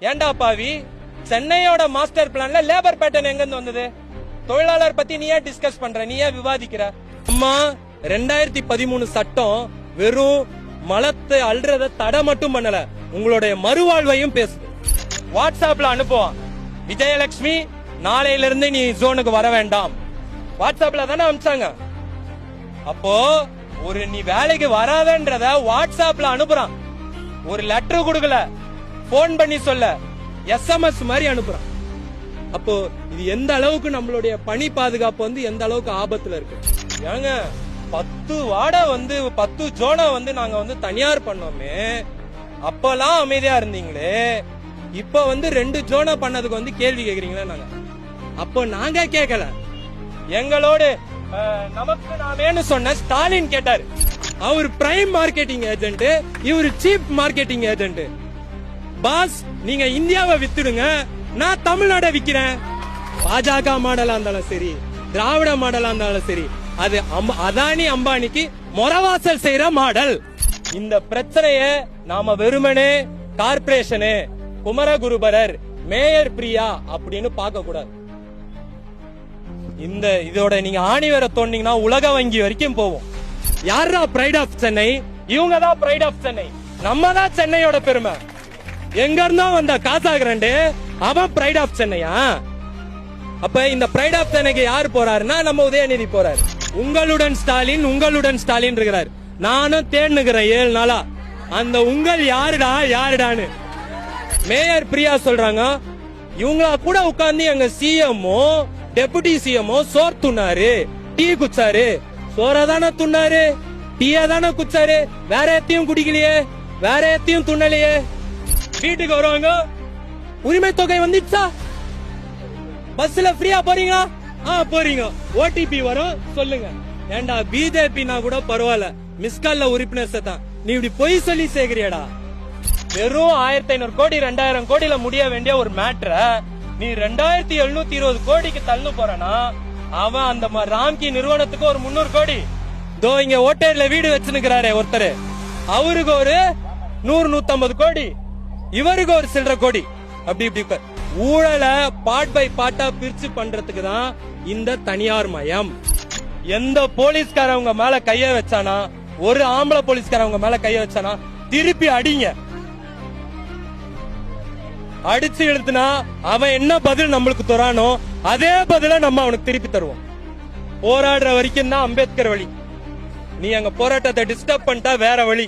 ஏண்டா பாவி? சென்னையோட மாஸ்டர் பிளான்ல லேபர் பேட்டர்ன் எங்க இருந்து வந்தது? தொழிலாளர் பத்தி நீ ஏன் டிஸ்கஸ் பண்ற? நீ ஏன் விவாதிக்கிற? அம்மா ரெண்டாயிரத்தி பதிமூணு சட்டம் வெறும் மலத்தை அல்றத தடை மட்டும் பண்ணல. உங்களுடைய மறுவாழ்வையும் பேசுது. வாட்ஸ்அப்ல அனுப்புவோம் விஜயலட்சுமி நாளையில இருந்து நீ ஜோனுக்கு வர வேண்டாம். வாட்ஸ்அப்ல தானே அனுப்பிச்சாங்க அப்போ ஒரு நீ வேலைக்கு வராதன்றத வாட்ஸ்அப்ல அனுப்புறான். ஒரு லெட்டர் கொடுக்கல. போன் பண்ணி சொல்ல. எஸ்எம்எஸ் மாதிரி அனுப்புறான். அப்போ இது எந்த அளவுக்கு நம்மளுடைய பணி பாதுகாப்பு வந்து எந்த அளவுக்கு ஆபத்துல இருக்கு? ஏங்க பத்து வாடை வந்து பத்து ஜோனை வந்து நாங்க வந்து தனியார் பண்ணோமே. அப்பெல்லாம் அமைதியா இருந்தீங்களே. இப்ப வந்து ரெண்டு ஜோனை பண்ணதுக்கு வந்து கேள்வி கேக்குறீங்களா நாங்க? அப்போ நாங்க கேட்கல எங்களோடு நமக்கு நாமேன்னு சொன்ன ஸ்டாலின் கேட்டாரு. அவர் பிரைம் மார்க்கெட்டிங் ஏஜென்ட் இவர் சீப் மார்க்கெட்டிங் ஏஜென்ட் பாஸ் நீங்க இந்தியாவை வித்துடுங்க. நான் தமிழ்நாட விக்கிறேன். பாஜக மாடலா இருந்தாலும் சரி திராவிட மாடலா இருந்தாலும் சரி அது அதானி அம்பானிக்கு மொரவாசல் செய்யற மாடல். இந்த பிரச்சனைய நாம வெறுமனே கார்ப்பரேஷனு குமரகுருபரர் மேயர் பிரியா அப்படின்னு பார்க்க கூடாது இந்த இதோட நீங்க ஆணி வேற தோண்டிங்கன்னா உலக வங்கி வரைக்கும் போவோம். யாரா பிரைட் ஆஃப் சென்னை? இவங்க தான் பிரைட் ஆஃப் சென்னை. நம்ம தான் சென்னையோட பெருமை. எங்க இருந்தோ வந்த காசா அவன் பிரைட் ஆஃப் சென்னையா? அப்ப இந்த பிரைட் ஆஃப் சென்னைக்கு யார் போறாருன்னா நம்ம உதயநிதி போறாரு. உங்களுடன் ஸ்டாலின் உங்களுடன் ஸ்டாலின் இருக்கிறார். நானும் தேடுனுக்கிறேன் ஏழு நாளா. அந்த உங்கள் யாருடா யாருடான்னு. மேயர் பிரியா சொல்றாங்க இவங்களா கூட உட்கார்ந்து எங்க சிஎம்ஓ டெபுட்டி சிஎம்ஓ சோர் துண்ணாரு. டீ குச்சாரு. சோற தானே துண்ணாரு. டீயா தானே குச்சாரு. வேற எத்தையும் குடிக்கலையே. வேற எத்தையும் துண்ணலையே. வீட்டுக்கு வருவாங்க? உரிமை தொகை வந்துச்சா? பஸ்ல ஃப்ரீயா போறீங்களா? ஆ போறீங்க. ஓடிபி வரும். சொல்லுங்க. ஏண்டா பிஜேபினா கூட பரவாயில்ல. மிஸ்கால்ல உறுப்பினர் தான் நீ இப்படி பொய் சொல்லி சேர்க்கிறியடா வெறும் ஆயிரத்தி ஐநூறு கோடி ரெண்டாயிரம் கோடியில முடிய வேண்டிய ஒரு மேட்ர நீ ரெண்டாயிரத்தி எழுநூத்தி இருபது கோடிக்கு தள்ளு போறனா அவன் அந்த ம- ராம்கி நிறுவனத்துக்கு ஒரு முன்னூறு கோடி. தோ இங்க ஓட்டேர்ல வீடு வச்சுனுக்கிறாரே ஒருத்தர். அவருக்கு ஒரு நூறு நூத்தம்பது கோடி. இவருக்கு ஒரு சில்லற கோடி. அப்படி இப்படி ஊழலை பார்ட் பை பார்ட்டா பிரிச்சு பண்றதுக்கு தான் இந்த தனியார் மயம். எந்த போலீஸ்காரவங்க மேல கைய வச்சானா ஒரு ஆம்பளை போலீஸ்காரவங்க மேல கைய வச்சானா திருப்பி அடிங்க. அடிச்சு எழுத்துனா அவன் என்ன பதில் நம்மளுக்கு தரானோ அதே பதில நம்ம அவனுக்கு திருப்பி தருவோம். போராடுற வரைக்கும் தான் அம்பேத்கர் வழி. நீ அங்க போராட்டத்தை டிஸ்டர்ப் பண்ணிட்டா வேற வழி.